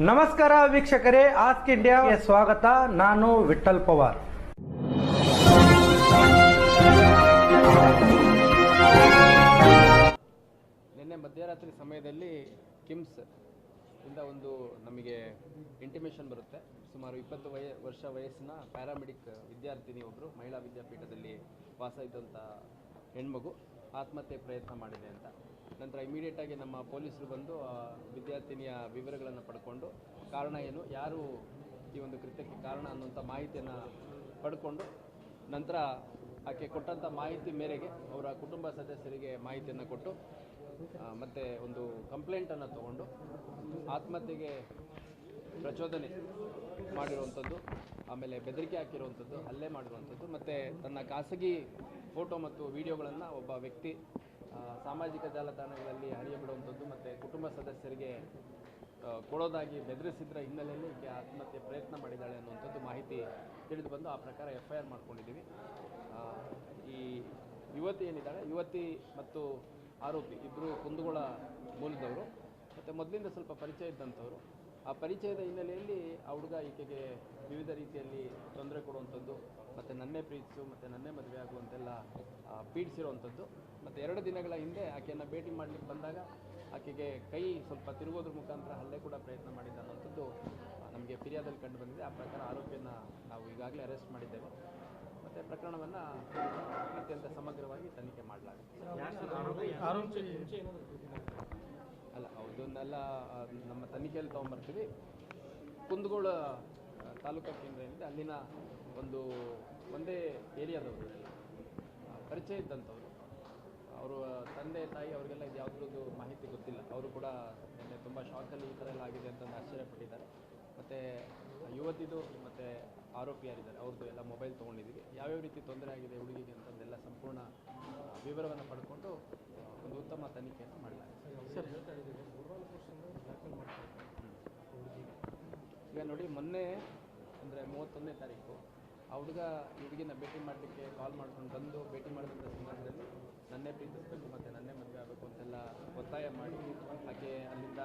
ನಮಸ್ಕಾರ ವೀಕ್ಷಕರೇ ಆಸ್ಕ್ ಇಂಡಿಯಾಗೆ ಸ್ವಾಗತ. ನಾನು ವಿಠಲ್ ಪವಾರ್. ನಿನ್ನೆ ಮಧ್ಯರಾತ್ರಿ ಸಮಯದಲ್ಲಿ ಕಿಮ್ಸ್ ಇಂದ ಒಂದು ನಮಗೆ ಇಂಟಿಮೇಷನ್ ಬರುತ್ತೆ. ಸುಮಾರು ಇಪ್ಪತ್ತು ವಯ, ವರ್ಷ ವಯಸ್ಸಿನ ಪ್ಯಾರಾಮೆಡಿಕ್ ವಿದ್ಯಾರ್ಥಿನಿ ಒಬ್ಬರು ಮಹಿಳಾ ವಿದ್ಯಾಪೀಠದಲ್ಲಿ ವಾಸ ಇದ್ದಂಥ ಹೆಣ್ಮಗು ಆತ್ಮಹತ್ಯೆ ಪ್ರಯತ್ನ ಮಾಡಿದೆ ಅಂತ. ನಂತರ ಇಮಿಡಿಯೇಟಾಗಿ ನಮ್ಮ ಪೊಲೀಸರು ಬಂದು, ಆ, ವಿದ್ಯಾರ್ಥಿನಿಯ ವಿವರಗಳನ್ನು ಪಡ್ಕೊಂಡು, ಕಾರಣ ಏನು, ಯಾರು ಈ ಒಂದು ಕೃತ್ಯಕ್ಕೆ ಕಾರಣ ಅನ್ನುವಂಥ ಮಾಹಿತಿಯನ್ನು ಪಡ್ಕೊಂಡು, ನಂತರ ಆಕೆ ಕೊಟ್ಟಂಥ ಮಾಹಿತಿ ಮೇರೆಗೆ ಅವರ ಕುಟುಂಬ ಸದಸ್ಯರಿಗೆ ಮಾಹಿತಿಯನ್ನು ಕೊಟ್ಟು ಮತ್ತು ಒಂದು ಕಂಪ್ಲೇಂಟನ್ನು ತಗೊಂಡು, ಆತ್ಮಹತ್ಯೆಗೆ ಪ್ರಚೋದನೆ ಮಾಡಿರುವಂಥದ್ದು, ಆಮೇಲೆ ಬೆದರಿಕೆ ಹಾಕಿರುವಂಥದ್ದು, ಹಲ್ಲೆ ಮಾಡಿರುವಂಥದ್ದು, ಮತ್ತು ತನ್ನ ಖಾಸಗಿ ಫೋಟೋ ಮತ್ತು ವಿಡಿಯೋಗಳನ್ನು ಒಬ್ಬ ವ್ಯಕ್ತಿ ಸಾಮಾಜಿಕ ಜಾಲತಾಣಗಳಲ್ಲಿ ಹರಿಯಬಿಡುವಂಥದ್ದು ಮತ್ತು ಕುಟುಂಬ ಸದಸ್ಯರಿಗೆ ಕೊಡೋದಾಗಿ ಬೆದರಿಸಿದ್ರ ಹಿನ್ನೆಲೆಯಲ್ಲಿ ಈಕೆ ಆತ್ಮಹತ್ಯೆ ಪ್ರಯತ್ನ ಮಾಡಿದ್ದಾಳೆ ಅನ್ನುವಂಥದ್ದು ಮಾಹಿತಿ ತಿಳಿದು ಬಂದು ಆ ಪ್ರಕಾರ ಎಫ್ ಐ ಆರ್ ಮಾಡ್ಕೊಂಡಿದ್ದೀವಿ ಈ ಯುವತಿ ಏನಿದ್ದಾಳೆ? ಯುವತಿ ಮತ್ತು ಆರೋಪಿ ಇಬ್ಬರು ಕುಂದಗೋಳ ಮೂಲದವರು. ಮತ್ತು ಮೊದಲಿಂದ ಸ್ವಲ್ಪ ಪರಿಚಯ ಇದ್ದಂಥವ್ರು. ಆ ಪರಿಚಯದ ಹಿನ್ನೆಲೆಯಲ್ಲಿ ಆ ಹುಡುಗ ಈಕೆಗೆ ವಿವಿಧ ರೀತಿಯಲ್ಲಿ ತೊಂದರೆ ಕೊಡುವಂಥದ್ದು ಮತ್ತು ನನ್ನೇ ಪ್ರೀತಿಸು ಮತ್ತು ನನ್ನೇ ಮದುವೆ ಆಗುವಂತೆಲ್ಲ ಪೀಡಿಸಿರುವಂಥದ್ದು. ಮತ್ತು ಎರಡು ದಿನಗಳ ಹಿಂದೆ ಆಕೆಯನ್ನು ಭೇಟಿ ಮಾಡಲಿಕ್ಕೆ ಬಂದಾಗ ಆಕೆಗೆ ಕೈ ಸ್ವಲ್ಪ ತಿರುಗೋದ್ರ ಮುಖಾಂತರ ಹಲ್ಲೆ ಕೂಡ ಪ್ರಯತ್ನ ಮಾಡಿದ್ದ ಅನ್ನೋಂಥದ್ದು ನಮಗೆ ಫಿರ್ಯಾದಲ್ಲಿ ಕಂಡು ಬಂದಿದೆ. ಆ ಪ್ರಕಾರ ಆರೋಪಿಯನ್ನು ನಾವು ಈಗಾಗಲೇ ಅರೆಸ್ಟ್ ಮಾಡಿದ್ದೇವೆ. ಮತ್ತು ಪ್ರಕರಣವನ್ನು ಅತ್ಯಂತ ಸಮಗ್ರವಾಗಿ ತನಿಖೆ ಮಾಡಲಾಗುತ್ತೆ. ಅಲ್ಲ ಅದನ್ನೆಲ್ಲ ನಮ್ಮ ತನಿಖೆಯಲ್ಲಿ ತೊಗೊಂಬರ್ತೀವಿ. ಕುಂದಗೋಳ ತಾಲೂಕಾ ಕೇಂದ್ರ ಏನಿದೆ, ಅಲ್ಲಿನ ಒಂದು, ಒಂದೇ ಏರಿಯಾದವರು ಪರಿಚಯ ಇದ್ದಂಥವ್ರು. ಅವರು ತಂದೆ, ತಾಯಿ ಅವರಿಗೆಲ್ಲ ಇದು ಯಾವುದ್ರದ್ದು ಮಾಹಿತಿ ಗೊತ್ತಿಲ್ಲ. ಅವರು ಕೂಡ ನಿನ್ನೆ ತುಂಬ ಶಾಕಲ್ಲಿ ಈ ಥರ ಎಲ್ಲ ಆಗಿದೆ ಅಂತ ಆಶ್ಚರ್ಯಪಟ್ಟಿದ್ದಾರೆ ಮತ್ತು ಯುವತಿದು ಮತ್ತು ಆರೋಪಿ ಯಾರಿದ್ದಾರೆ, ಅವ್ರದ್ದು ಎಲ್ಲ ಮೊಬೈಲ್ ತೊಗೊಂಡಿದ್ದೀವಿ. ಯಾವ್ಯಾವ ರೀತಿ ತೊಂದರೆ ಆಗಿದೆ, ಹುಡುಗಿಗೆ ಅಂತಂದೆಲ್ಲ ಸಂಪೂರ್ಣ ವಿವರವನ್ನು ಪಡ್ಕೊಂಡು ಒಂದು ಉತ್ತಮ ತನಿಖೆಯನ್ನು ಮಾಡಲಾಗಿದೆ. ಈಗ ನೋಡಿ ಮೊನ್ನೆ ಅಂದರೆ ಮೂವತ್ತೊಂದನೇ ತಾರೀಕು, ಆ ಹುಡುಗ ಹುಡುಗಿನ ಭೇಟಿ ಮಾಡಲಿಕ್ಕೆ ಕಾಲ್ ಮಾಡ್ಕೊಂಡು ಬಂದು ಭೇಟಿ ಮಾಡಿದಂಥ ಸಂದರ್ಭದಲ್ಲಿ ನನ್ನೇ ಪ್ರೀತಿಸಬೇಕು ಮತ್ತು ನನ್ನೇ ಮದುವೆ ಆಗಬೇಕು ಅಂತೆಲ್ಲ ಒತ್ತಾಯ ಮಾಡಿ ಹಾಗೆ ಅಲ್ಲಿಂದ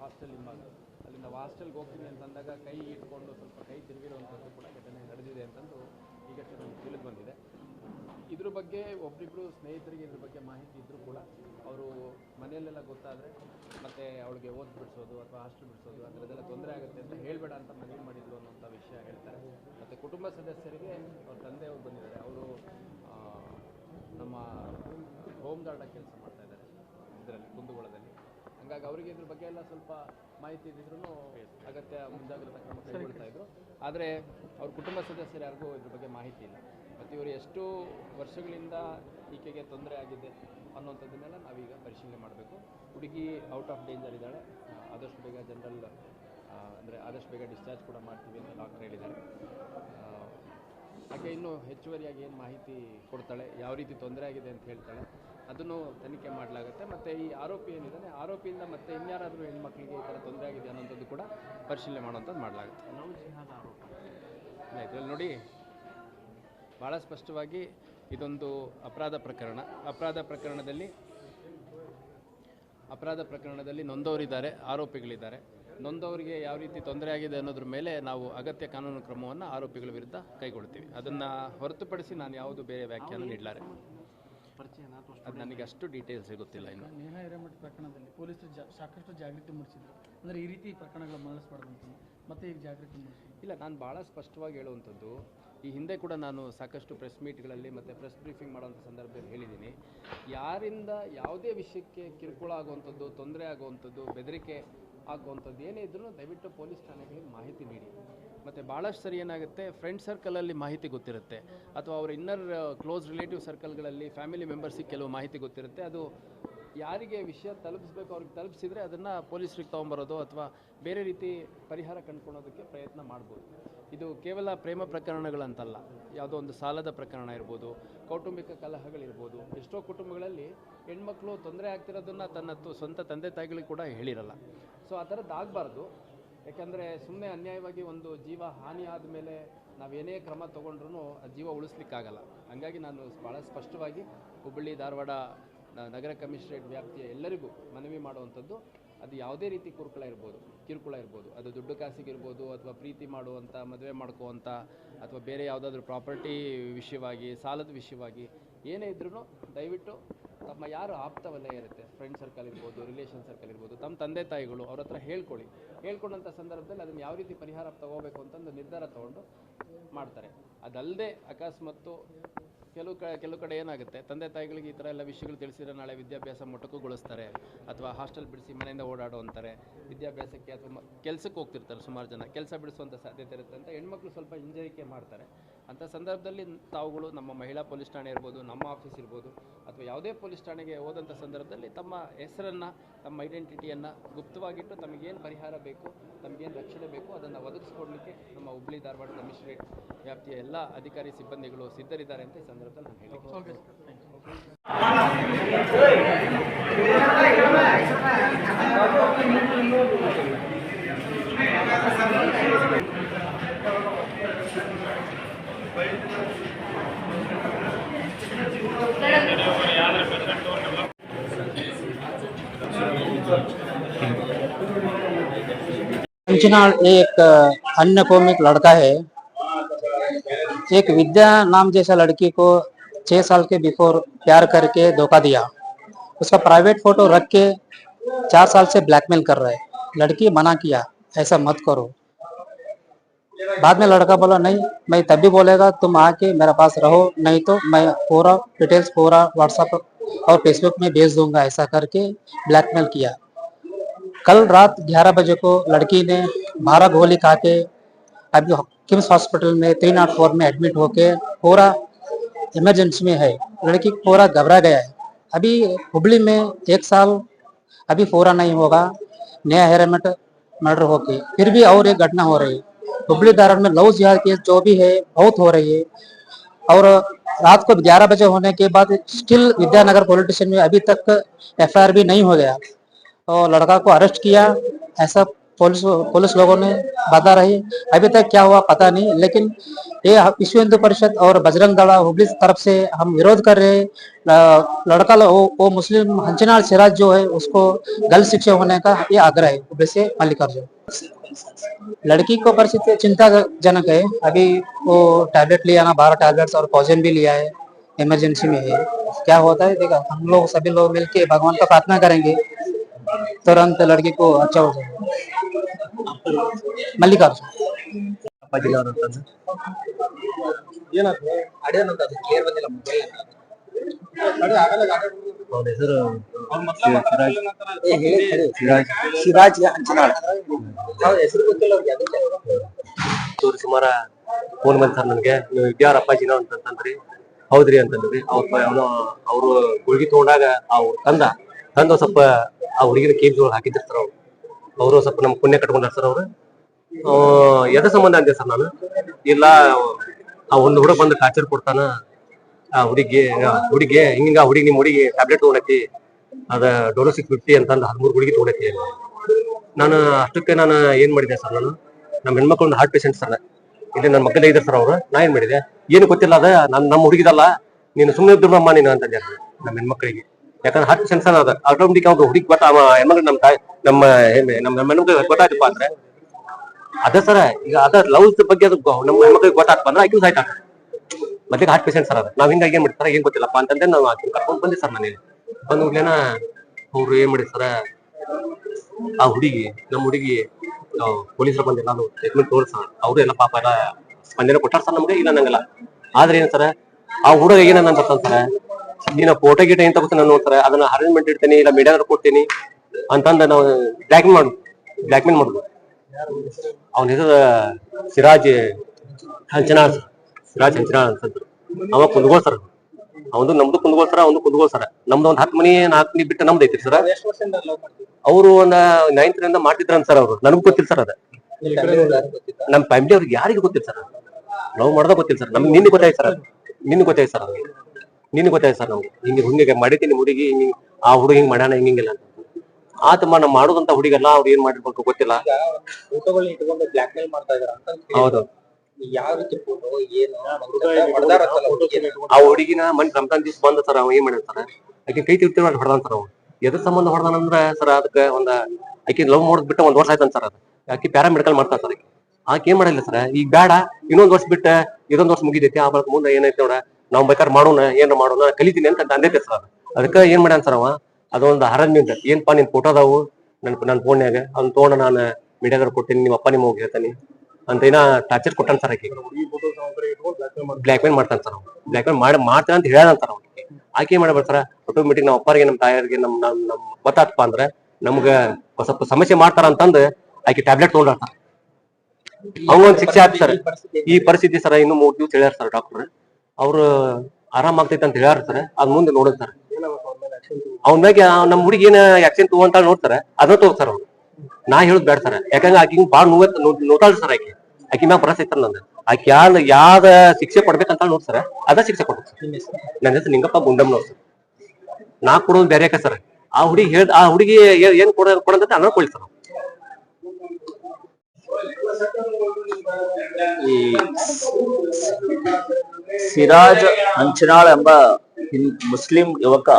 ಹಾಸ್ಟೆಲ್ ಹಿಂಬಾಗ ಅಲ್ಲಿಂದ ಹಾಸ್ಟೆಲ್ಗೆ ಹೋಗ್ತೀನಿ ಅಂತಂದಾಗ ಕೈ ಇಟ್ಕೊಂಡು ಸ್ವಲ್ಪ ಕೈ ತಿರುಗಿರುವಂಥದ್ದು ಕೂಡ ಘಟನೆ ನಡೆದಿದೆ ಅಂತಂದು ಈಗಷ್ಟೇ ನಮಗೆ ತಿಳಿದು ಬಂದಿದೆ. ಇದ್ರ ಬಗ್ಗೆ ಒಬ್ರಿಬ್ರು ಸ್ನೇಹಿತರಿಗೆ ಇದ್ರ ಬಗ್ಗೆ ಮಾಹಿತಿ ಇದ್ದರೂ ಕೂಡ ಅವರು ಮನೆಯಲ್ಲೆಲ್ಲ ಗೊತ್ತಾದರೆ ಮತ್ತು ಅವಳಿಗೆ ಓದ್ ಬಿಡಿಸೋದು ಅಥವಾ ಹಾಸ್ಟೆಲ್ ಬಿಡಿಸೋದು ಅದರದ್ದೆಲ್ಲ ತೊಂದರೆ ಆಗುತ್ತೆ ಅಂತ ಹೇಳಬೇಡ ಅಂತ ಮನವಿ ಮಾಡಿದ್ರು ಅನ್ನೋಂಥ ವಿಷಯ ಹೇಳ್ತಾರೆ. ಮತ್ತು ಕುಟುಂಬ ಸದಸ್ಯರಿಗೆ ಅವ್ರ ತಂದೆಯವರು ಬಂದಿದ್ದಾರೆ. ಅವರು ನಮ್ಮ ಹೋಮ್ ಗಾರ್ಡ ಕೆಲಸ ಮಾಡ್ತಾ ಇದ್ದಾರೆ ಇದರಲ್ಲಿ ಕುಂದಗೋಳದಲ್ಲಿ. ಹಂಗಾಗಿ ಅವರಿಗೆ ಇದ್ರ ಬಗ್ಗೆ ಎಲ್ಲ ಸ್ವಲ್ಪ ಮಾಹಿತಿ ಇದ್ದಿದ್ರು ಅಗತ್ಯ ಮುಂಜಾಗ್ರತಾ ಕ್ರಮ ಕೈಗೊಳ್ತಾ ಇದ್ರು. ಆದರೆ ಅವ್ರ ಕುಟುಂಬ ಸದಸ್ಯರು ಯಾರಿಗೂ ಇದ್ರ ಬಗ್ಗೆ ಮಾಹಿತಿ ಇಲ್ಲ. ಇವರು ಎಷ್ಟು ವರ್ಷಗಳಿಂದ ಈಕೆಗೆ ತೊಂದರೆ ಆಗಿದೆ ಅನ್ನುವಂಥದ್ದನ್ನೆಲ್ಲ ನಾವೀಗ ಪರಿಶೀಲನೆ ಮಾಡಬೇಕು. ಹುಡುಗಿ ಔಟ್ ಆಫ್ ಡೇಂಜರ್ ಇದ್ದಾಳೆ. ಆದಷ್ಟು ಬೇಗ ಜನರಲ್ ಅಂದರೆ ಆದಷ್ಟು ಬೇಗ ಡಿಸ್ಚಾರ್ಜ್ ಕೂಡ ಮಾಡ್ತೀವಿ ಅಂತ ಡಾಕ್ಟರ್ ಹೇಳಿದ್ದಾರೆ. ಹಾಗೆ ಇನ್ನೂ ಹೆಚ್ಚುವರಿಯಾಗಿ ಏನು ಮಾಹಿತಿ ಕೊಡ್ತಾಳೆ ಯಾವ ರೀತಿ ತೊಂದರೆ ಆಗಿದೆ ಅಂತ ಹೇಳ್ತಾಳೆ ಅದನ್ನು ತನಿಖೆ ಮಾಡಲಾಗುತ್ತೆ. ಮತ್ತು ಈ ಆರೋಪಿ ಏನಿದ್ದಾನೆ ಆರೋಪಿಯಿಂದ ಮತ್ತೆ ಇನ್ಯಾರಾದರೂ ಹೆಣ್ಮಕ್ಳಿಗೆ ಈ ಥರ ತೊಂದರೆ ಆಗಿದೆ ಅನ್ನೋಂಥದ್ದು ಕೂಡ ಪರಿಶೀಲನೆ ಮಾಡುವಂಥದ್ದು ಮಾಡಲಾಗುತ್ತೆ. ಇದರಲ್ಲಿ ನೋಡಿ ಭಾಳ ಸ್ಪಷ್ಟವಾಗಿ ಇದೊಂದು ಅಪರಾಧ ಪ್ರಕರಣ. ಅಪರಾಧ ಪ್ರಕರಣದಲ್ಲಿ ಅಪರಾಧ ಪ್ರಕರಣದಲ್ಲಿ ನೊಂದವರಿದ್ದಾರೆ ಆರೋಪಿಗಳಿದ್ದಾರೆ. ನೊಂದವರಿಗೆ ಯಾವ ರೀತಿ ತೊಂದರೆ ಆಗಿದೆ ಅನ್ನೋದ್ರ ಮೇಲೆ ನಾವು ಅಗತ್ಯ ಕಾನೂನು ಕ್ರಮವನ್ನು ಆರೋಪಿಗಳ ವಿರುದ್ಧ ಕೈಗೊಳ್ತೀವಿ. ಅದನ್ನು ಹೊರತುಪಡಿಸಿ ನಾನು ಯಾವುದು ಬೇರೆ ವ್ಯಾಖ್ಯಾನ ನೀಡಲಾರೆ. ಅದು ನನಗೆ ಅಷ್ಟು ಡೀಟೇಲ್ಸ್ ಗೊತ್ತಿಲ್ಲ ಇನ್ನು. ನೇಹಾ ಹಿರೇಮಠ ಪ್ರಕರಣದಲ್ಲಿ ಪೊಲೀಸರು ಜಾ ಸಾಕಷ್ಟು ಜಾಗೃತಿ ಮೂಡಿಸಿದ್ರು. ಅಂದರೆ ಈ ರೀತಿ ಪ್ರಕರಣಗಳು ಮರಳಿಸ್ಬಾರ್ದು ಮತ್ತೆ ಈಗ ಜಾಗೃತಿ ಮೂಡಿಸಿದ್ರು. ಇಲ್ಲ ನಾನು ಭಾಳ ಸ್ಪಷ್ಟವಾಗಿ ಹೇಳುವಂಥದ್ದು ಈ ಹಿಂದೆ ಕೂಡ ನಾನು ಸಾಕಷ್ಟು ಪ್ರೆಸ್ ಮೀಟ್ಗಳಲ್ಲಿ ಮತ್ತು ಪ್ರೆಸ್ ಬ್ರೀಫಿಂಗ್ ಮಾಡೋಂಥ ಸಂದರ್ಭದಲ್ಲಿ ಹೇಳಿದ್ದೀನಿ. ಯಾರಿಂದ ಯಾವುದೇ ವಿಷಯಕ್ಕೆ ಕಿರುಕುಳ ಆಗುವಂಥದ್ದು, ತೊಂದರೆ ಆಗುವಂಥದ್ದು, ಬೆದರಿಕೆ ಆಗುವಂಥದ್ದು ಏನೇ ಇದ್ರೂ ದಯವಿಟ್ಟು ಪೊಲೀಸ್ ಠಾಣೆಗಳಿಗೆ ಮಾಹಿತಿ ನೀಡಿ. ಮತ್ತು ಭಾಳಷ್ಟು ಸರಿ ಏನಾಗುತ್ತೆ ಫ್ರೆಂಡ್ ಸರ್ಕಲಲ್ಲಿ ಮಾಹಿತಿ ಗೊತ್ತಿರುತ್ತೆ. ಅಥವಾ ಅವರ ಇನ್ನರ್ ಕ್ಲೋಸ್ ರಿಲೇಟಿವ್ ಸರ್ಕಲ್ಗಳಲ್ಲಿ ಫ್ಯಾಮಿಲಿ ಮೆಂಬರ್ಸಿಗೆ ಕೆಲವು ಮಾಹಿತಿ ಗೊತ್ತಿರುತ್ತೆ. ಅದು ಯಾರಿಗೆ ವಿಷಯ ತಲುಪಿಸ್ಬೇಕು ಅವ್ರಿಗೆ ತಲುಪಿಸಿದರೆ ಅದನ್ನು ಪೊಲೀಸ್ರಿಗೆ ತೊಗೊಂಬರೋದು ಅಥವಾ ಬೇರೆ ರೀತಿ ಪರಿಹಾರ ಕಂಡುಕೊಳ್ಳೋದಕ್ಕೆ ಪ್ರಯತ್ನ ಮಾಡ್ಬೋದು. ಇದು ಕೇವಲ ಪ್ರೇಮ ಪ್ರಕರಣಗಳಂತಲ್ಲ. ಯಾವುದೋ ಒಂದು ಸಾಲದ ಪ್ರಕರಣ ಇರ್ಬೋದು, ಕೌಟುಂಬಿಕ ಕಲಹಗಳಿರ್ಬೋದು, ಎಷ್ಟೋ ಕುಟುಂಬಗಳಲ್ಲಿ ಹೆಣ್ಮಕ್ಳು ತೊಂದರೆ ಆಗ್ತಿರೋದನ್ನು ತನ್ನ ಸ್ವಂತ ತಂದೆ ತಾಯಿಗಳಿಗೆ ಕೂಡ ಹೇಳಿರಲ್ಲ. ಸೊ ಆ ಥರದ್ದು ಆಗಬಾರ್ದು. ಯಾಕಂದರೆ ಸುಮ್ಮನೆ ಅನ್ಯಾಯವಾಗಿ ಒಂದು ಜೀವ ಹಾನಿ ಆದಮೇಲೆ ನಾವೇನೇ ಕ್ರಮ ತೊಗೊಂಡ್ರೂ ಆ ಜೀವ ಉಳಿಸ್ಲಿಕ್ಕಾಗಲ್ಲ. ಹಾಗಾಗಿ ನಾನು ಭಾಳ ಸ್ಪಷ್ಟವಾಗಿ ಹುಬ್ಬಳ್ಳಿ, ಧಾರವಾಡ ನಗರ ಕಮಿಷನರೇಟ್ ವ್ಯಾಪ್ತಿಯ ಎಲ್ಲರಿಗೂ ಮನವಿ ಮಾಡುವಂಥದ್ದು ಅದು ಯಾವುದೇ ರೀತಿ ಕುರುಕುಳ ಇರ್ಬೋದು, ಕಿರುಕುಳ ಇರ್ಬೋದು. ಅದು ದುಡ್ಡು ಕಾಸಿಗಿರ್ಬೋದು ಅಥವಾ ಪ್ರೀತಿ ಮಾಡುವಂಥ ಮದುವೆ ಮಾಡ್ಕೋವಂಥ ಅಥವಾ ಬೇರೆ ಯಾವುದಾದ್ರೂ ಪ್ರಾಪರ್ಟಿ ವಿಷಯವಾಗಿ, ಸಾಲದ ವಿಷಯವಾಗಿ ಏನೇ ಇದ್ರೂ ದಯವಿಟ್ಟು ತಮ್ಮ ಯಾರು ಆಪ್ತ ವಲಯ ಇರುತ್ತೆ ಫ್ರೆಂಡ್ ಸರ್ಕಲ್ ಇರ್ಬೋದು ರಿಲೇಷನ್ ಸರ್ಕಲ್ ಇರ್ಬೋದು, ತಮ್ಮ ತಂದೆ ತಾಯಿಗಳು ಅವ್ರ ಹತ್ರ ಹೇಳ್ಕೊಳ್ಳಿ. ಹೇಳ್ಕೊಂಡಂಥ ಸಂದರ್ಭದಲ್ಲಿ ಅದನ್ನು ಯಾವ ರೀತಿ ಪರಿಹಾರ ತಗೋಬೇಕು ಅಂತಂದು ನಿರ್ಧಾರ ತಗೊಂಡು ಮಾಡ್ತಾರೆ. ಅದಲ್ಲದೆ ಅಕಸ್ಮಾತ್ತು ಕೆಲವು ಕ, ಕೆಲವು ಕಡೆ ಏನಾಗುತ್ತೆ, ತಂದೆ ತಾಯಿಗಳಿಗೆ ಈ ಥರ ಎಲ್ಲ ವಿಷಯಗಳು ತಿಳಿಸಿದ್ರೆ ನಾಳೆ ವಿದ್ಯಾಭ್ಯಾಸ ಮೊಟಕುಗೊಳಿಸ್ತಾರೆ ಅಥವಾ ಹಾಸ್ಟೆಲ್ ಬಿಡಿಸಿ ಮನೆಯಿಂದ ಓಡಾಡು ಅಂತಾರೆ, ವಿದ್ಯಾಭ್ಯಾಸಕ್ಕೆ ಅಥವಾ ಕೆಲಸಕ್ಕೆ ಹೋಗ್ತಿರ್ತಾರೆ ಸುಮಾರು ಜನ, ಕೆಲಸ ಬಿಡಿಸುವಂಥ ಸಾಧ್ಯತೆ ಇರುತ್ತೆ ಅಂತ ಹೆಣ್ಮಕ್ಳು ಸ್ವಲ್ಪ ಹಿಂಜರಿಕೆ ಮಾಡ್ತಾರೆ. ಅಂಥ ಸಂದರ್ಭದಲ್ಲಿ ತಾವುಗಳು ನಮ್ಮ ಮಹಿಳಾ ಪೊಲೀಸ್ ಠಾಣೆ ಇರ್ಬೋದು ನಮ್ಮ ಆಫೀಸ್ ಇರ್ಬೋದು ಅಥವಾ ಯಾವುದೇ ಪೊಲೀಸ್ ಠಾಣೆಗೆ ಹೋದಂಥ ಸಂದರ್ಭದಲ್ಲಿ ತಮ್ಮ ಹೆಸರನ್ನು ತಮ್ಮ ಐಡೆಂಟಿಟಿಯನ್ನು ಗುಪ್ತವಾಗಿಟ್ಟು ತಮಗೇನು ಪರಿಹಾರ ಬೇಕು ತಮಗೇನು ರಕ್ಷಣೆ ಬೇಕು ಅದನ್ನು ಒದಗಿಸ್ಕೊಡ್ಲಿಕ್ಕೆ ನಮ್ಮ ಹುಬ್ಳಿ ಧಾರವಾಡ ಕಮಿಷನರೇಟ್ ವ್ಯಾಪ್ತಿಯ ಎಲ್ಲ ಅಧಿಕಾರಿ ಸಿಬ್ಬಂದಿಗಳು ಸಿದ್ಧರಿದ್ದಾರೆ ಅಂತ ಈ ಸಂದರ್ಭದಲ್ಲಿ ನಾನು ಹೇಳಿ एक अन्य कौमिक लड़का है। एक विद्या नाम जैसा लड़की को छह साल के बिफोर प्यार करके धोखा दिया। उसका प्राइवेट फ़ोटो रख के चार साल से ब्लैकमेल कर रहे लड़की मना किया, ऐसा मत करो। बाद में लड़का बोला, नहीं, मैं तभी बोलेगा, तुम आके मेरे पास रहो, नहीं तो मैं पूरा डिटेल्स पूरा व्हाट्सएप और फेसबुक में भेज दूँगा, ऐसा करके ब्लैकमेल किया। कल रात 11 बजे को लड़की ने बारह गोली खा के अभी किम्स हॉस्पिटल में थ्री नॉट फोर में एडमिट होके पूरा इमरजेंसी में है। लड़की पूरा घबरा गया है। अभी हुबली में एक साल अभी पूरा नहीं होगा, नया हेरामेट मर्डर होके, फिर भी और एक घटना हो रही है। हुबली धारण में लव जिहाद केस जो भी है, बहुत हो रही है। और रात को 11 बजे होने के बाद स्टिल विद्यानगर पुलिस स्टेशन में अभी तक एफआईआर भी नहीं हो गया। और लड़का को अरेस्ट किया, ऐसा पुलिस पुलिस लोगों ने बता रही। अभी तक क्या हुआ पता नहीं लेकिन ये विश्व हिंदू परिषद और बजरंग दल हुबली तरफ़ से हम विरोध कर रहे हैं। लड़का वो, वो मुस्लिम हंचनाल सिराज जो है उसको गलत शिक्षा होने का ये आग्रह है हुबली से मल्लिकार्जुन। लड़की को परिस्थिति चिंताजनक है। अभी वो टैबलेट लिया ना बारह टैबलेट्स और पॉजन भी लिया है इमरजेंसी में है। क्या होता है देखा हम लोग सभी लोग मिलके भगवान का प्रार्थना करेंगे तुरंत लड़की को अच्छा हो ಮಲ್ಲಿಕಾರ್ಜುನ್. ಅಪ್ಪಾಜಿಲ್ ಅವ್ರ ಕೇರ್ ಬಂದಿಲ್ಲ ಹೆಸರು ಸಿರಾಜ್ ಸಿರಾಜ್ ಅವ್ರ ಅದಕ್ಕೆ. ಸುಮಾರ ಫೋನ್ ಬಂದ್ ಸರ್ ನನಗೆ. ನೀವು ಇದ್ಯಾರ ಅಪ್ಪಾಜಿನ ಅಂತಂತಂದ್ರಿ. ಹೌದ್ರಿ ಅಂತಂದ್ರಿ. ಅವ್ರ ಅವನು ಅವರು ಗುಳ್ಗಿ ತಗೊಂಡಾಗ ಅವ್ರು ತಂದ. ತಂದು ಸ್ವಲ್ಪ ಆ ಹುಡುಗಿನ ಕೇಬ್ ಜೋಳ ಹಾಕಿದ್ದಿರ್ತಾರ ಅವ್ರು. ಅವರು ಸ್ವಲ್ಪ ನಮ್ ಪುಣ್ಯ ಕಟ್ಕೊಂಡಾರ ಸರ್ ಅವರು. ಎದ ಸಂಬಂಧ ಅಂದೆ ಸರ್ ನಾನು. ಇಲ್ಲ, ಆ ಒಂದು ಹುಡುಗ ಬಂದು ಟಾರ್ಚರ್ ಕೊಡ್ತಾನ. ಆ ಹುಡುಗಿ ಹುಡುಗಿ ಹಿಂಗ ಹುಡುಗಿ ನಿಮ್ ಹುಡುಗಿ ಟ್ಯಾಬ್ಲೆಟ್ ತಗೊಂಡೈತಿ ಅದ ಡೋಲೋ ಸಿಕ್ಸ್ ಫಿಫ್ಟಿ ಅಂತಂದು ಹದಿಮೂರು ಹುಡುಗಿ ತಗೊಂಡೈತಿ ನಾನು ಅಷ್ಟಕ್ಕೆ ನಾನು ಏನ್ ಮಾಡಿದೆ ಸರ್ ನಾನು ನಮ್ಮ ಹೆಣ್ಮಕ್ಳು ಒಂದು ಹಾರ್ಟ್ ಪೇಷಂಟ್ ಸರ್ ಇಲ್ಲಿ ನನ್ನ ಮಕ್ಕಳೇ ಇದ್ದಾರೆ ಸರ್ ಅವರು. ನಾ ಏನ್ ಮಾಡಿದೆ? ಏನು ಗೊತ್ತಿಲ್ಲ ಅದ ನಮ್ಮ ಹುಡುಗಿದಲ್ಲ, ನೀನು ಸುಮ್ಮನೆ ದುರ್ಬಮ್ಮ ನೀನು ಅಂತ ಅಂದೆ sir ನಮ್ಮ ಹೆಣ್ಮಕ್ಳಿಗೆ. ಯಾಕಂದ್ರೆ ಹಾರ್ಟ್ ಸೆನ್ಸರ್ ಸರ್ ಅದ ಆಟೋಮೆಟಿಕ್ ಅವ್ರು ಹುಡುಗಿ ಗೊತ್ತ ಹೆಣ್ಮಕ್ಳು ನಮ್ಮ ತಾಯಿ, ನಮ್ಮ ನಮ್ಮ ಹೆಣ್ಮಕ್ಳಿಗೆ ಗೊತ್ತಾಯ್ತಪ್ಪ ಅಂದ್ರೆ. ಅದ ಸರ, ಈಗ ಅದ ಲವ್ ಬಗ್ಗೆ ಅದು ನಮ್ಮ ಹೆಣ್ಮಕ್ಳಿಗೆ ಗೊತ್ತಾಗ್ತಪ್ಪ ಅಂದ್ರೆ ಆಕೆ ಸಾಯ್ತಾರ ಮತ್ತೆ ಹಾರ್ಟ್ ಪೇಷಂಟ್ ಸರ್ ಅದ. ನಾವ್ ಹಿಂಗ ಏನ್ ಮಾಡ್ತಾರ ಏನ್ ಗೊತ್ತಿಲ್ಲಪ್ಪ ಅಂತಂದ್ರೆ ನಾವು ಆಕೆ ಕರ್ಕೊಂಡ್ ಬಂದಿ ಸರ್ ನಾನು ಬಂದು ಹೋಗ್ಲೇನ ಅವ್ರು ಏನ್ ಮಾಡಿ ಸರ, ಆ ಹುಡುಗಿ, ನಮ್ಮ ಹುಡುಗಿ ಪೊಲೀಸರು ಬಂದಿಲ್ಲ ಎಲ್ಲಾನು ಸ್ಟೇಟ್ಮೆಂಟ್ ತೋರ್ಸ, ಅವರು ಎಲ್ಲ ಪಾಪ ಎಲ್ಲ ಸ್ಪಂದನೆ ಕೊಟ್ಟಾರ ಸರ್ ನಮ್ಗೆ, ಇಲ್ಲ ನಂಗಲ್ಲ. ಆದ್ರೆ ಏನ್ ಸರ, ಆ ಹುಡುಗ ಸರ್ ಸರ? ನೀನು ಫೋಟೋ ಗೀಟ ಏನ್ ತಗೋತೀನಿ ನಾನು ನೋಡ್ತಾರೆ ಅದನ್ನ ಅರೇಂಜ್ಮೆಂಟ್ ಇಡ್ತೇನೆ, ಇಲ್ಲ ಮೀಡಿಯಾದವ್ರು ಕೊಡ್ತೀನಿ ಅಂತಂದ ನಾವು ಬ್ಲ್ಯಾಕ್ಮೇಲ್ ಮಾಡುದು ಬ್ಲ್ಯಾಕ್ಮೇಲ್ ಮಾಡುದು. ಅವನ ಹೆಸರು ಸಿರಾಜ್ ಹಂಚನಾ. ಸಿರಾಜ್ ಹಂಚನಾ ಅಂತಂದ್ರು. ಅವ ಕುಂದಗೋಳ್ ಸರ್ ಅವನು ನಮ್ದು ಕುಂದಗೋಳ್ ಸರ ಅವನು ಕುಂದಗೋಳ್ ಸರ ನಮ್ದು ಒಂದ್ ಹತ್ತು ಮನಿ, ನಾಲ್ಕು ಮನಿ ಬಿಟ್ಟು ನಮ್ದು ಐತಿ ಸರ್. ಅವರು ಒಂದ್ ನೈನ್ತ್ ರಿಂದ ಮಾಡ್ತಿದ್ರಂತ ಸರ್ ಅವರು. ನನಗೂ ಗೊತ್ತಿಲ್ಲ ಸರ್ ಅದ. ನಮ್ ಫ್ಯಾಮಿಲಿ ಅವ್ರಿಗೆ ಯಾರಿಗೂ ಗೊತ್ತಿಲ್ಲ ಸರ್ ನಾವು ಮಾಡ್ದ ಗೊತ್ತಿಲ್ಲ ಸರ್. ನಮ್ಗೆ ನಿನ್ನೆ ಗೊತ್ತಾಯ್ತು ಸರ್ ನಿನ್ನೆ ಗೊತ್ತಾಯ್ತು ಸರ್ ನಮ್ಗೆ ನಿನ್ನೆ ಗೊತ್ತಾಯ್ತು ಸರ್ ನಮ್ಗೆ. ಹಿಂಗೆ ಹುಡುಗಿಗೆ ಮಾಡಿದ್ದೀನಿ ಹುಡುಗಿ ಹಿಂಗೆ ಆ ಹುಡುಗಿ ಹಿಂಗ್ ಮಾಡ್ಯಾನ ಹಿಂಗಿಲ್ಲ ಅಂತ. ಆತಮ್ಮ ನಾವು ಮಾಡೋದಂತ ಹುಡುಗಲ್ಲ ಅವ್ರು ಏನ್ ಮಾಡಿರ್ಬೇಕು ಗೊತ್ತಿಲ್ಲ. ಫೋಟೋಗಳನ್ನ ಇಟ್ಕೊಂಡು ಬ್ಲಾಕ್ ಮೇಲ್ ಮಾಡ್ತಾ ಇದಾರ ಅಂತ ಹೌದು. ಯಾವ ರೀತಿ ಫೋಟೋ ಏನು ಆ ಹುಡುಗಿನ ಮನ್ ರಂಜಾನ್ ದಿವ್ಸ ಬಂದ ಸರ್ ಅವ ಏನ್ ಮಾಡ್ಯಾನ ಸರ್? ಆಕೆ ಕೈ ತಿರ್ತಿ ಹೊಡೆದಾನ ಸರ್ ಅವ್. ಎದ್ರ ಸಂಬಂಧ ಹೊಡೆದಾನಂದ್ರ ಸರ್ ಅದಕ್ಕೆ ಒಂದ ಆಕಿ ಲವ್ ಮಾಡೋದ್ ಬಿಟ್ಟು ಒಂದ್ ವರ್ಷ ಆಯ್ತಾನ ಸರ್ ಅದು. ಆಕಿ ಪ್ಯಾರಾಮೆಡಿಕಲ್ ಮಾಡ್ತಾ ಸರ್ ಆಕಿ. ಆಕೆ ಏನ್ ಮಾಡಿಲ್ಲ ಸರ್? ಈಗ ಬೇಡ ಇನ್ನೊಂದ್ ವರ್ಷ ಬಿಟ್ಟ ಇದೊಂದ್ ವರ್ಷ ಮುಗಿದೈತಿ ಆ ಬಳಿಕ ಮುಂದೆ ಏನೈತಿ ನೋಡ. ನಾವ್ ಬೇಕಾದ್ರೆ ಮಾಡೋಣ ಏನ್ ಮಾಡೋಣ, ಕಲಿತೀನಿ ಅಂತ ತಂದೆ ಸರ್ ಅದು ಅದಕ್ಕ ಏನ್ ಮಾಡ್ಯಾನ ಸರ್ ಅವ? ಅದೊಂದು ಹರನ್ನಿಂದ ಏನ್ಪಾ ನಿನ್ ಫೋಟೋ ಅದಾವು? ನನ್ ನನ್ ಫೋನ್ಯಾಗ. ಅವ್ನ ತೋಣ ನಾನು ಮೀಡಿಯಾದ್ರ ಕೊಟ್ಟಿನಿ, ನಿಮ್ಮ ಅಪ್ಪ ನಿಮ್ಮ ಹೋಗಿ ಹೇಳ್ತಾನೆ. ಅಂತ ಏನ ಟಾರ್ಚರ್ ಕೊಟ್ಟಾನ ಸರ್ ಆಕೆ. ಬ್ಲಾಕ್ ಮೇಲ್ ಮಾಡ್ತಾನೆ ಸರ್ ಬ್ಲಾಕ್ ಮೇಲ್ ಮಾಡಿ ಮಾಡ್ತಾನೆ ಅಂತ ಹೇಳ್ದಂತಾರ ಅವ್ನಿಗೆ ಆಕೆ ಮಾಡಿ ಬರ್ತಾರ ಆಟೋಮೆಟಿಕ್ ನಮ್ಮ ಅಪ್ಪರಿಗೆ ನಮ್ಮ ತಾಯರಿಗೆ ನಮ್ ನಮ್ ನಮ್ ಗೊತ್ತಾತಪ್ಪ ಅಂದ್ರೆ ನಮ್ಗ ಒಂದ್ ಸ್ವಲ್ಪ ಸಮಸ್ಯೆ ಮಾಡ್ತಾರ ಅಂತಂದು ಆಕೆ ಟ್ಯಾಬ್ಲೆಟ್ ತಗೊಂಡಿರ್ತಾರ ಅವಂಗೊಂದ್ ಶಿಕ್ಷೆ ಆಗ್ತಾರೆ ಈ ಪರಿಸ್ಥಿತಿ ಸರ್, ಇನ್ನು ಮೂರ್ ದಿವಸ ಹೇಳ್ಯಾರ ಸರ್ ಡಾಕ್ಟರ್. ಅವ್ರು ಆರಾಮ್ ಆಗ್ತೈತೆ ಅಂತ ಹೇಳ್ಯಾರ ಸರ್. ಅದ್ ಮುಂದೆ ನೋಡೋದ್ ಸರ್. ಅವ್ನ ಮ್ಯಾಗ ನಮ್ ಹುಡುಗಿ ಏನ ಆಕ್ಷನ್ ತಗೋಂತ ನೋಡ್ತಾರೆ ಅದನ್ನ ತೋರ್ತಾರ ಅವ್ರು ನಾ ಹೇಳುದ್ ಬೇಡ ಯಾಕಂದ್ರೆ ಆಕಿಗೆ ಬಾಳ ನೋವ ನೋತಾಳ ಸರ್ ಆಕಿ. ಆಕಿ ಮ್ಯಾಗ ಬರಸ್ ನಂದು. ಆಕಿ ಯಾವ್ದ ಯಾವ್ದ ಶಿಕ್ಷೆ ಕೊಡ್ಬೇಕಂತ ನೋಡ್ ಸರ್. ಅದ ಶಿಕ್ಷೆ ಕೊಡ್ಬೇಕು ನನ್ನ ಹೆಸರು ನಿಂಗಪ್ಪ ಗುಂಡಮ್ನವ್ರು ಸರ್. ನಾ ಕೊಡೋದು ಬೇರೆ ಸರ್? ಆ ಹುಡುಗಿ ಹೇಳ್ ಆ ಹುಡುಗಿ ಏನ್ ಕೊಡ ಕೊಡಂತ ಅನ್ನ ಕೊಡಿ ಸರ್ ಈ ಸಿರಾಜ್ ಹಂಚನಾಳ್ ಎಂಬ ಮುಸ್ಲಿಂ ಯುವಕ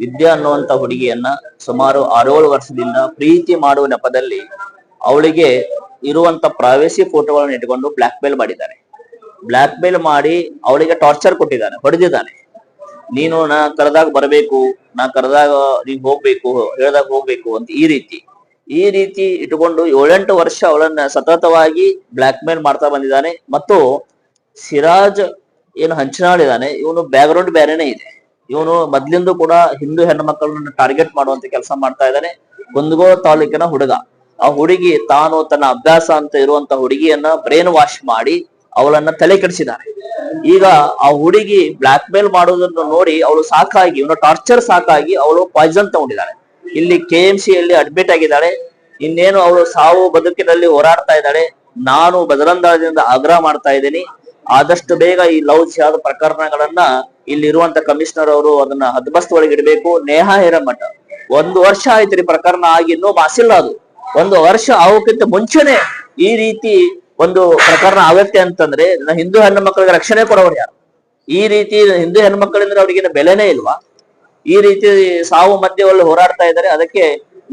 ವಿದ್ಯಾ ಅನ್ನುವಂತ ಹುಡುಗಿಯನ್ನ ಸುಮಾರು ಆರೇಳು ವರ್ಷದಿಂದ ಪ್ರೀತಿ ಮಾಡುವ ನೆಪದಲ್ಲಿ ಅವಳಿಗೆ ಇರುವಂತ ಪ್ರೈವೇಸಿ ಫೋಟೋಗಳನ್ನು ಇಟ್ಕೊಂಡು ಬ್ಲಾಕ್ ಮೇಲ್ ಮಾಡಿದ್ದಾನೆ ಬ್ಲಾಕ್ ಮೇಲ್ ಮಾಡಿ ಅವಳಿಗೆ ಟಾರ್ಚರ್ ಕೊಟ್ಟಿದ್ದಾನೆ ಹೊಡೆದಿದ್ದಾನೆ. ನೀನು ನಾ ಕರೆದಾಗ ಬರಬೇಕು, ನಾ ಕರೆದಾಗ ನೀನ್ ಹೋಗ್ಬೇಕು, ಹೇಳ್ದಾಗ ಹೋಗ್ಬೇಕು ಅಂತ ಈ ರೀತಿ. ಈ ರೀತಿ ಇಟ್ಟುಕೊಂಡು ಏಳೆಂಟು ವರ್ಷ ಅವಳನ್ನ ಸತತವಾಗಿ ಬ್ಲಾಕ್ ಮೇಲ್ ಮಾಡ್ತಾ ಬಂದಿದ್ದಾನೆ. ಮತ್ತು ಸಿರಾಜ್ ಏನು ಹಂಚಿನಾಳಿದ್ದಾನೆ. ಇವನು ಬ್ಯಾಕ್ಗ್ರೌಂಡ್ ಬೇರೆನೇ ಇದೆ. ಇವನು ಮೊದ್ಲಿಂದ ಕೂಡ ಹಿಂದೂ ಹೆಣ್ಣು ಮಕ್ಕಳನ್ನ ಟಾರ್ಗೆಟ್ ಮಾಡುವಂತ ಕೆಲಸ ಮಾಡ್ತಾ ಇದ್ದಾನೆ. ಕುಂದಗೋಳ ತಾಲೂಕಿನ ಹುಡುಗ. ಆ ಹುಡುಗಿ ತಾನು ತನ್ನ ಅಭ್ಯಾಸ ಅಂತ ಇರುವಂತ ಹುಡುಗಿಯನ್ನ ಬ್ರೇನ್ ವಾಶ್ ಮಾಡಿ ಅವಳನ್ನ ತಲೆ ಕೆಡಿಸಿದ್ದಾನೆ ಈಗ ಆ ಹುಡುಗಿ ಬ್ಲಾಕ್ ಮೇಲ್ ಮಾಡೋದನ್ನು ನೋಡಿ ಅವಳು ಸಾಕಾಗಿ, ಇವನ ಟಾರ್ಚರ್ ಸಾಕಾಗಿ ಅವಳು ಪಾಯ್ಸನ್ ತಗೊಂಡಿದ್ದಾಳೆ. ಇಲ್ಲಿ ಕೆ ಎಂ ಸಿ ಯಲ್ಲಿ ಅಡ್ಮಿಟ್ ಆಗಿದ್ದಾಳೆ. ಇನ್ನೇನು ಅವಳು ಸಾವು ಬದುಕಿನಲ್ಲಿ ಹೋರಾಡ್ತಾ ಇದ್ದಾಳೆ. ನಾನು ಬದರಂದಾಳದಿಂದ ಆಗ್ರಹ ಮಾಡ್ತಾ ಇದ್ದೀನಿ. ಆದಷ್ಟು ಬೇಗ ಈ ಲವ್ ಜಿಹಾದ್ ಪ್ರಕರಣಗಳನ್ನ ಇಲ್ಲಿರುವಂತ ಕಮಿಷನರ್ ಅವರು ಅದನ್ನ ಹದ್ಬಸ್ತ್ ಒಳಗೆ ಇಡಬೇಕು. ನೇಹಾ ಹಿರೇಮಠ. ಒಂದು ವರ್ಷ ಆಯ್ತು ರೀ ಪ್ರಕರಣ ಆಗಿ ಇನ್ನೂ ಮಾಸಿಲ್ಲ ಅದು. ಒಂದು ವರ್ಷ ಆಗೋಕ್ಕಿಂತ ಮುಂಚೆನೆ ಈ ರೀತಿ ಒಂದು ಪ್ರಕರಣ ಆಗತ್ತೆ ಅಂತಂದ್ರೆ ಹಿಂದೂ ಹೆಣ್ಣು ಮಕ್ಕಳಿಗೆ ರಕ್ಷಣೆ ಕೊಡೋರು ಯಾರು? ಈ ರೀತಿ ಹಿಂದೂ ಹೆಣ್ಣು ಮಕ್ಕಳಿಂದ ಅವ್ರಿಗೇನು ಬೆಲೆನೇ ಇಲ್ವಾ? ಈ ರೀತಿ ಸಾವು ಮಧ್ಯದಲ್ಲಿ ಹೋರಾಡ್ತಾ ಇದ್ದಾರೆ. ಅದಕ್ಕೆ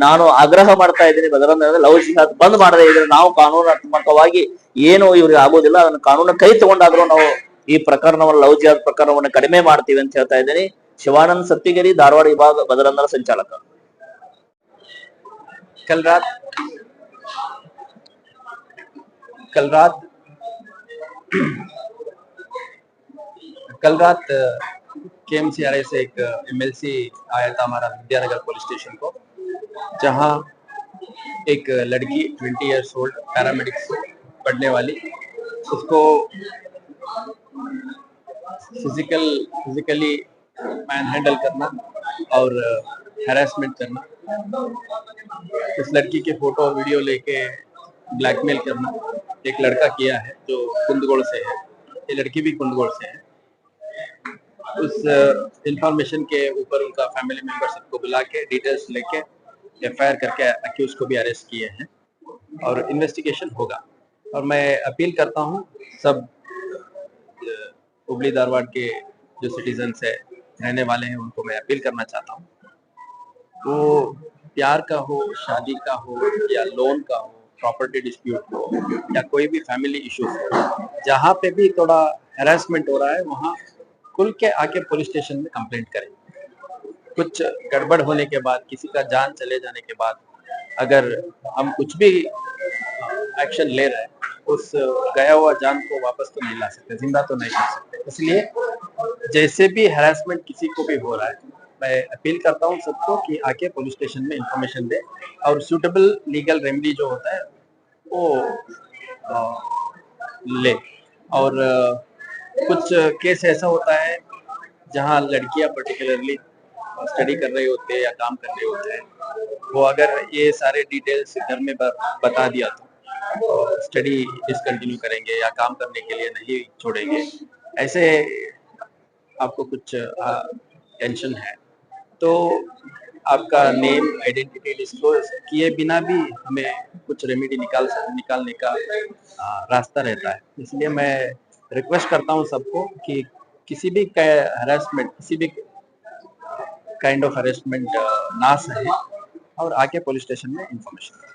ನಾನು ಆಗ್ರಹ ಮಾಡ್ತಾ ಇದ್ದೀನಿ. ಬದರಂದ್ರೆ ಲವ್ ಜಿಹಾದ್ ಬಂದ್ ಮಾಡದೇ ಇದ್ರೆ ನಾವು ಕಾನೂನಾತ್ಮಕವಾಗಿ ಏನು ಇವ್ರಿಗೆ ಆಗೋದಿಲ್ಲ. ಅದನ್ನು ಕಾನೂನು ಕೈ ತಗೊಂಡಾದ್ರೂ ನಾವು ಈ ಪ್ರಕರಣವನ್ನು, ಲವ್ ಜಿಹಾದ್ ಪ್ರಕರಣವನ್ನು ಕಡಿಮೆ ಮಾಡ್ತೀವಿ ಅಂತ ಹೇಳ್ತಾ ಇದ್ದೀನಿ. ಶಿವಾನಂದ್ ಸತ್ತಿಗಿರಿ, ಧಾರವಾಡ ವಿಭಾಗ ಬದರಂದ್ರ ಸಂಚಾಲಕ. ಕಲ್ರಾಜ್ ಕಲ್ರಾತ್ ಕಲ್ರಾತ್ के एम सी आर से एक एम एल सी आया था हमारा विद्यानगर पुलिस स्टेशन को, जहाँ एक लड़की ट्वेंटी इयर्स ओल्ड पैरामेडिक्स पढ़ने वाली, उसको फ़िज़िकल फिजिकली मैन हैंडल करना और हैरेसमेंट करना। इस लड़की के फ़ोटो और वीडियो लेके ब्लैकमेल करना। एक लड़का किया है जो कुंदगोड़ से है। ये लड़की भी कुंदगोड़ से है। उस इंफॉर्मेशन के ऊपर उनका फैमिली मेंबर सबको बुला के डिटेल्स लेके एफ़ करके अक्यूज को भी अरेस्ट किए हैं और इन्वेस्टिगेशन होगा। और मैं अपील करता हूँ सब हुबली धारवाड़ के जो सिटीजन्स है, रहने वाले हैं, उनको मैं अपील करना चाहता हूँ। वो प्यार का हो, शादी का हो या लोन का हो प्रॉपर्टी डिस्प्यूट हो या कोई भी फैमिली इश्यूज़ हो, जहाँ पे भी थोड़ा हेरासमेंट हो रहा है, वहाँ खुल के आके पुलिस स्टेशन में कंप्लेंट करें। कुछ गड़बड़ होने के बाद, किसी का जान चले जाने के बाद, अगर हम कुछ भी एक्शन ले रहे हैं, उस गया हुआ जान को वापस तो नहीं ला सकते, ज़िंदा तो नहीं कर सकते। इसलिए जैसे भी हेरासमेंट किसी को भी हो रहा है, मैं अपील करता हूँ सबको कि आके पुलिस स्टेशन में इंफॉर्मेशन दे और सूटेबल लीगल रेमेडी जो होता है, वो ले। और कुछ केस ऐसा होता है जहाँ लड़कियाँ पर्टिकुलरली स्टडी कर रहे होते हैं या काम कर रहे होते हैं वो अगर ये सारे डिटेल्स घर में बता दिया तो स्टडी डिसकंटिन्यू करेंगे या काम करने के लिए नहीं छोड़ेंगे। ऐसे आपको कुछ टेंशन है। तो आपका नेम आइडेंटिटी डिस्क्लोज किए बिना भी हमें कुछ रेमेडी निकाल निकालने का आ, रास्ता रहता है। इसलिए मैं रिक्वेस्ट करता हूँ सबको कि किसी भी हरेसमेंट किसी भी काइंड ऑफ़ हरेसमेंट ना सहे और आके पुलिस स्टेशन में इंफॉर्मेशन